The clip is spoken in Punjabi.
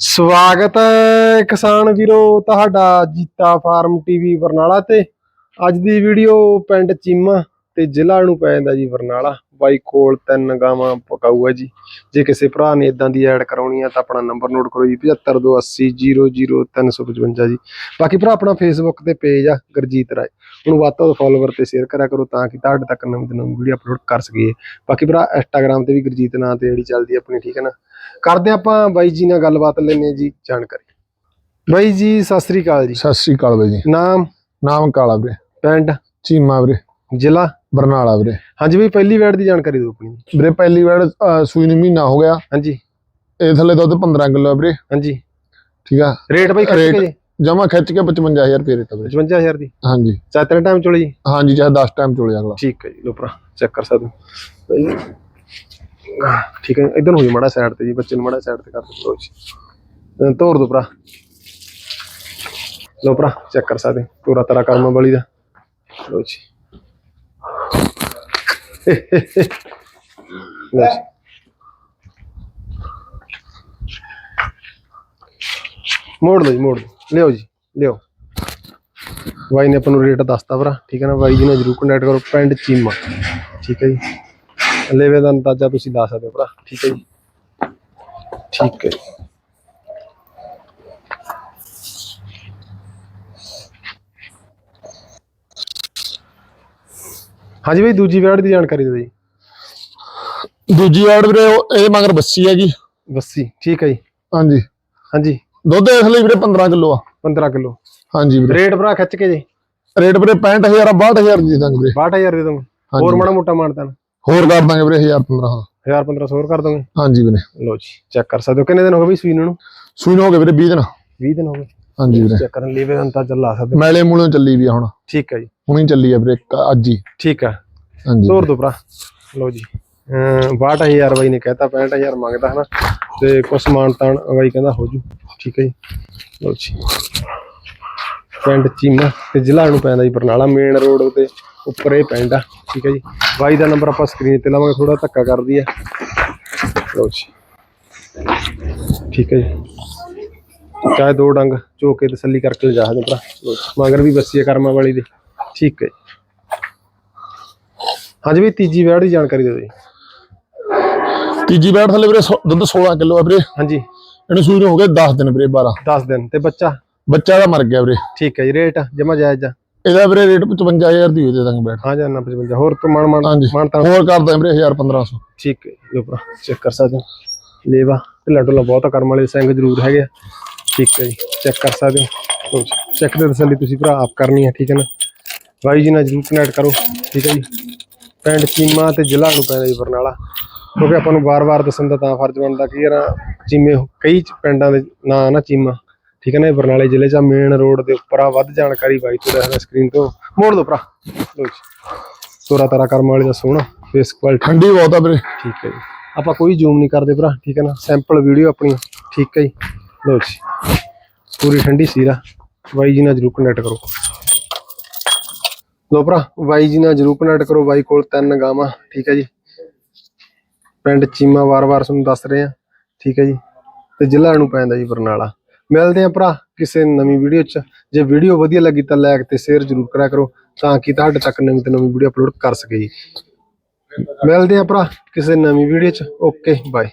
ਸਵਾਗਤ ਹੈ ਕਿਸਾਨ ਵੀਰੋ ਤੁਹਾਡਾ ਜੀਤਾ ਫਾਰਮ ਟੀਵੀ ਬਰਨਾਲਾ ਤੇ। ਅੱਜ ਦੀ ਵੀਡੀਓ ਪਿੰਡ ਚੀਮਾ ਤੇ ਜ਼ਿਲ੍ਹਾ ਨੂੰ ਪੈ ਜਾਂਦਾ ਜੀ ਬਰਨਾਲਾ। ਬਾਈ ਕੋਲ ਤਿੰਨ ਗਾਵਾਂ ਪਕਾਊ ਹੈ ਜੀ। ਜੇ ਕਿਸੇ ਭਰਾ ਨੇ ਇਦਾਂ ਦੀ ਐਡ ਕਰਾਉਣੀ ਆ ਤਾਂ ਆਪਣਾ ਨੰਬਰ ਨੋਟ ਕਰੋ ਜੀ 7528000355 ਜੀ। ਬਾਕੀ ਭਰਾ ਆਪਣਾ ਫੇਸਬੁੱਕ ਤੇ ਪੇਜ ਆ ਗੁਰਜੀਤ ਰਾਏ। ਉਹਨੂੰ ਵੱਧ ਤੋਂ ਵੱਧ ਫੋਲੋਵਰ ਤੇ ਸ਼ੇਅਰ ਕਰਿਆ ਕਰੋ ਤਾਂ ਕਿ ਤੁਹਾਡੇ ਤੱਕ ਨਵੀਂ ਤੋਂ ਨਵੀਂ ਵੀਡੀਓ ਅਪਲੋਡ ਕਰ ਸਕੀਏ। ਬਾਕੀ ਭਰਾ ਇੰਸਟਾਗ੍ਰam ਤੇ ਵੀ ਗੁਰਜੀਤ ਨਾਂ ਤੇ ਜਿਹੜੀ ਚੱਲਦੀ ਆਪਣੀ ਠੀਕ ਹੈ ਨਾ? ਕਰਦੇ ਆਪਾਂ ਬਾਈ ਜੀ ਨਾਲ ਗੱਲਬਾਤ ਲੈਣੇ ਜੀ ਜਾਣਕਾਰੀ। ਬਾਈ ਜੀ ਸਤਿ ਸ੍ਰੀ ਅਕਾਲ ਜੀ। ਸਤਿ ਸ੍ਰੀ ਅਕਾਲ ਬਾਈ ਜੀ। ਨਾਮ? ਨਾਮ ਕਾਲਾ ਵੀਰੇ। ਪਿੰਡ? ਚੀਮਾ ਵੀਰੇ। ਜ਼ਿਲ੍ਹਾ? ਬਰਨਾਲਾ ਵੀਰੇ। ਹਾਂਜੀ ਬਈ ਪਹਿਲੀ ਵੈਡ ਦੀ ਜਾਣਕਾਰੀ ਦਿਓ ਆਪਣੀ। ਵੀਰੇ ਪਹਿਲੀ ਅਹ, ਸੂਈ ਨੂੰ ਮਹੀਨਾ ਹੋ ਗਿਆ। ਹਾਂਜੀ। ਇਹ ਥੱਲੇ ਦੁੱਧ 15 ਕਿਲੋ ਵੀਰੇ। ਹਾਂਜੀ। ਠੀਕ ਆ? ਰੇਟ ਬਾਈ ਖੱਟ ਕੇ ਜਮਾ ਖਿੱਚ ਕੇ 55000 ਰੁਪਏ ਰੇਟ ਵੀਰੇ। 55000 ਦੀ? ਹਾਂਜੀ। ਚਾਹ ਤਿੰਨ ਟਾਈਮ ਚੋਲੀ। ਜੀ ਹਾਂਜੀ ਚਾਹੇ 10 ਟਾਈਮ ਚੋਲੇ ਅਗਲਾ। ਠੀਕ ਹੈ ਜੀ ਲੋ ਭਰਾ ਚੈੱਕ ਕਰ ਸਕਦੇ। ਠੀਕ ਹੈ ਇਧਰ ਹੋ ਜੀ ਮੜਾ ਸਾਈਡ ਤੇ ਜੀ ਬੱਚੇ ਨੂੰ ਮੜਾ ਸਾਈਡ ਤੇ ਕਰ ਦਿਓ। ਜੀ। ਤੋਰ ਦੋ ਭਰਾ। ਲੋ ਭਰਾ ਚੈੱਕ ਕਰ ਸਕਦੇ। ਪੂਰਾ ਤਰਾ ਕਰਮਾ ਬਲੀ ਦਾ। ਲੋ ਜੀ। ਮੋੜ ਲਓ ਜੀ, ਮੋੜ ਲਓ। ਲਿਓ ਜੀ ਲਿਓ ਬਾਈ ਨੇ ਆਪਾਂ ਨੂੰ ਰੇਟ ਦੱਸਤਾ ਭਰਾ, ਠੀਕ ਹੈ ਨਾ? ਬਾਈ ਜੀ ਨਾਲ ਜਰੂਰ ਕੰਟੈਕਟ ਕਰੋ, ਪਿੰਡ ਚੀਮਾ। ਠੀਕ ਹੈ ਜੀ। ਲੈਵੇ ਦਾ ਅੰਦਾਜ਼ਾ ਤੁਸੀਂ ਲਾ ਸਕਦੇ ਹੋ ਭਰਾ, ਠੀਕ ਹੈ ਜੀ। ਠੀਕ ਹੈ ਹਾਂਜੀ ਬਾਈ ਦੂਜੀ ਵਿਆੜ ਦੀ ਜਾਣਕਾਰੀ ਦਿਓ ਜੀ ਦੂਜੀ ਵਾਰ ਵੀਰੇ ਉਹ- ਇਹਦੇ ਮਗਰ ਬੱਸੀ ਹੈਗੀ। ਬੱਸੀ ਠੀਕ ਹੈ ਜੀ। ਹਾਂਜੀ। ਹਾਂਜੀ। ਦੁੱਧ ਇਸ ਲਈ ਵੀਰੇ 15 ਕਿਲੋ ਆ। 15 ਕਿਲੋ। ਹਾਂਜੀ ਵੀਰੇ। ਰੇਟ ਭਰਾ ਖਿੱਚ ਕੇ ਜੀ। ਰੇਟ ਵੀਰੇ 65000 ਆ 62000 ਦੀ ਦੇ ਦਾਂਗੇ ਵੀਰੇ। 62000 ਦੇ ਦੋਗੇ ਹਾਂਜੀ। ਹੋਰ ਮਾੜਾ ਮੋਟਾ ਮਾਨਤਾ ਹੋਰ ਕਰ ਦਾਂਗੇ ਵੀਰੇ 1000 15 1000 1500 ਹੋਰ ਕਰ ਦੋਗੇ ਹਾਂਜੀ ਵੀਰੇ। ਲਓ ਜੀ ਚੈੱਕ ਕਰ ਸਕਦੇ ਹੋ। ਕਿੰਨੇ ਦਿਨ ਹੋ ਗਏ ਬਈ ਸੂਈ ਨੂੰ? ਸੂਈ ਹੋ ਗਏ ਵੀਰੇ 20 ਦਿਨ। 20 ਦਿਨ ਹੋ ਗਏ। ਹਾਂਜੀ ਵੀਰੇ। ਚੈੱਕ ਕਰਨ ਲਈ ਵੀ ਅੰਦਾਜ਼ਾ ਲਾ ਸਕਦੇ। ਮੈਲੇ ਮੂਲੇ ਚੱਲੀ ਵੀ ਆ ਹੁਣ। ਠੀਕ ਹੈ ਜੀ। ਹੁਣੀ ਚੱਲੀ ਆ ਵੀਰੇ ਇੱਕ ਅੱਜ ਹੀ। ਠੀਕ ਹੈ। ਹਾਂਜੀ। ਤੋਰ ਦੋ ਭਰਾ। ਲਓ ਜੀ। ਅਮ 62000 ਬਾਈ ਨੇ ਕਹਿਤਾ 65000 ਮੰਗਦਾ ਹਨਾ। ਤੇ ਕੁਛ ਸਮਾਨ ਤਾਣ ਬਾਈ ਕਹਿੰਦਾ ਹੋ ਜੂ। ਠੀਕ ਹੈ ਜੀ। ਲਓ ਜੀ। ਪਿੰਡ ਚੀਮਾ ਤੇ ਜ਼ਿਲ੍ਹਾ ਨੂੰ ਪੈਂਦਾ ਜੀ ਬਰਨਾਲਾ ਮੇਨ ਰੋਡ ਉਤੇ ਉੱਪਰ ਇਹ ਪਿੰਡ ਆ। ਠੀਕ ਹੈ ਜੀ। ਬਾਈ ਦਾ ਨੰਬਰ ਆਪਾਂ ਸਕਰੀਨ ਤੇ ਲਾਵਾਂਗੇ ਥੋੜਾ ਧੱਕਾ ਕਰਦੀ ਆ। ਲਓ ਜੀ। ਠੀਕ ਹੈ ਜੀ। ਚਾਹੇ ਦੋ ਡੰਗ ਚੋ ਕੇ ਤਸੱਲੀ ਕਰਕੇ ਲਿਜਾ ਸਕਦੇ ਭਰਾ। ਮਗਰ ਵੀ ਬੱਸੀ ਆ ਕਰਮਾਂ ਵਾਲੀ ਦੇ। ਠੀਕ ਹੈ ਹਾਂਜੀ ਵੀ ਤੀਜੀ ਵਿਆਹ ਦੀ ਜਾਣਕਾਰੀ ਦਿਓ ਜੀ। ਤੀਜੀ ਬੈਠ ਥੱਲੇ ਵੀਰੇ ਸੋ- ਦੁੱਧ 16 ਕਿਲੋ ਆ ਵੀਰੇ। ਹਾਂਜੀ। ਇਹਨੂੰ ਸੂਈ ਨੂੰ ਹੋ ਗਏ 10 ਦਿਨ ਵੀਰੇ 12 10 ਦਿਨ ਤੇ ਬੱਚਾ? ਬੱਚਾ ਦਾ ਮਰ ਗਿਆ ਵੀਰੇ। ਠੀਕ ਹੈ ਜੀ ਰੇਟ ਜਮਾ ਜਾਇਜ਼ ਆ। ਇਹਦਾ ਵੀਰੇ ਰੇਟ 55000 ਦੀ ਹੋ ਦੇ ਦਾਂਗੇ ਬੈਠ ਹਾਂ ਜਾਨਾ 55 ਹੋਰ ਤੋਂ ਮਣ ਮਣ ਹਾਂਜੀ। ਮਣ ਤਾਂ ਹੋਰ ਕਰ ਦਾਂਗੇ ਵੀਰੇ 1000 1500 ਠੀਕ ਹੈ ਲੋ ਭਰਾ ਚੈੱਕ ਕਰ ਸਕਦੇ ਹੋ। ਲੇਵਾ ਢਿੱਲਾ ਢੁੱਲਾ ਬਹੁਤ ਆ ਕਰਮ ਵਾਲੇ ਸਿੰਘ ਜ਼ਰੂਰ ਹੈਗੇ ਆ। ਠੀਕ ਹੈ ਜੀ ਚੈੱਕ ਕਰ ਸਕਦੇ ਹੋ। ਚੈੱਕ ਦੇ ਤਸੱਲੀ ਤੁਸੀਂ ਭਰਾ ਆਪ ਕਰਨੀ ਹੈ ਠੀਕ ਹੈ ਨਾ। ਬਾਈ ਜੀ ਨਾਲ ਜਰੂਰ ਕਨੈਕਟ ਕਰੋ ਠੀਕ ਹੈ ਜੀ। ਪਿੰਡ ਚੀਮਾ ਤੇ ਜ਼ਿਲ੍ਹਾ ਨੂੰ ਪੈਂਦਾ ਜੀ ਬਰਨਾਲਾ। ਕਿਉਂਕਿ ਆਪਾਂ ਨੂੰ ਵਾਰ-ਵਾਰ ਦੱਸਣ ਦਾ ਤਾਂ ਫਰਜ਼ ਬਣਦਾ ਕਿ ਯਾਰ ਚੀਮੇ ਕਈ ਪਿੰਡਾਂ ਦੇ ਨਾਂ ਨਾ ਚੀਮਾ। ਠੀਕ ਹੈ ਨਾ ਇਹ ਬਰਨਾਲੇ ਜ਼ਿਲ੍ਹੇ 'ਚ ਮੇਨ ਰੋਡ ਦੇ ਉੱਪਰ ਆ ਵੱਧ ਜਾਣਕਾਰੀ ਬਾਈ ਤੋਂ ਦੇਖਦਾ ਸਕਰੀਨ ਤੋਂ। ਮੋੜ ਦੋ ਭਰਾ। ਲਓ ਜੀ। ਤੋਰਾ ਤਾਰਾ ਕਰਮ ਵਾਲੇ ਦਾ ਸੋਹਣਾ ਫੇਸ ਕੁਆਲਿਟੀ ਠੰਡੀ ਬਹੁਤ ਆ ਵੀਰੇ। ਠੀਕ ਹੈ ਜੀ। ਆਪਾਂ ਕੋਈ ਜ਼ੂਮ ਨਹੀਂ ਕਰਦੇ ਭਰਾ ਠੀਕ ਹੈ ਨਾ? ਸੈਂਪਲ ਵੀਡੀਓ ਆਪਣੀ। ਠੀਕ ਹੈ ਜੀ। ਲਓ ਜੀ। ਪੂਰੀ ਠੰਡੀ ਸੀਰਾ। ਬਾਈ ਜੀ ਨਾਲ ਜਰੂਰ ਕਨੈਕਟ ਕਰੋ। ਲਓ ਭਰਾ, ਬਾਈ ਜੀ ਨਾਲ ਜਰੂਰ ਕਨੈਕਟ ਕਰੋ, ਬਾਈ ਕੋਲ ਤਿੰਨ ਗਾਵਾਂ, ਠੀਕ ਹੈ ਜੀ। ਪਿੰਡ ਚੀਮਾ ਵਾਰ-ਵਾਰ ਤੁਹਾਨੂੰ ਦੱਸ ਰਹੇ ਆ ਠੀਕ ਹੈ ਜੀ। ਤੇ ਜ਼ਿਲ੍ਹਾ ਨੂੰ ਪੈਂਦਾ ਜੀ ਬਰਨਾਲਾ। ਮਿਲਦੇ ਆ ਭਰਾ ਕਿਸੇ ਨਵੀਂ ਵੀਡੀਓ 'ਚ। ਜੇ ਵੀਡੀਓ ਵਧੀਆ ਲੱਗੀ ਤਾਂ ਲਾਈਕ ਤੇ ਸ਼ੇਅਰ ਜਰੂਰ ਕਰਿਆ ਕਰੋ, ਤਾਂ ਕਿ ਤੁਹਾਡੇ ਤੱਕ ਨਵੀਂ ਤੋਂ ਨਵੀਂ ਵੀਡੀਓ ਅਪਲੋਡ ਕਰ ਸਕੇ ਜੀ। ਮਿਲਦੇ ਆ ਭਰਾ ਕਿਸੇ ਨਵੀਂ ਵੀਡੀਓ 'ਚ। Okay bye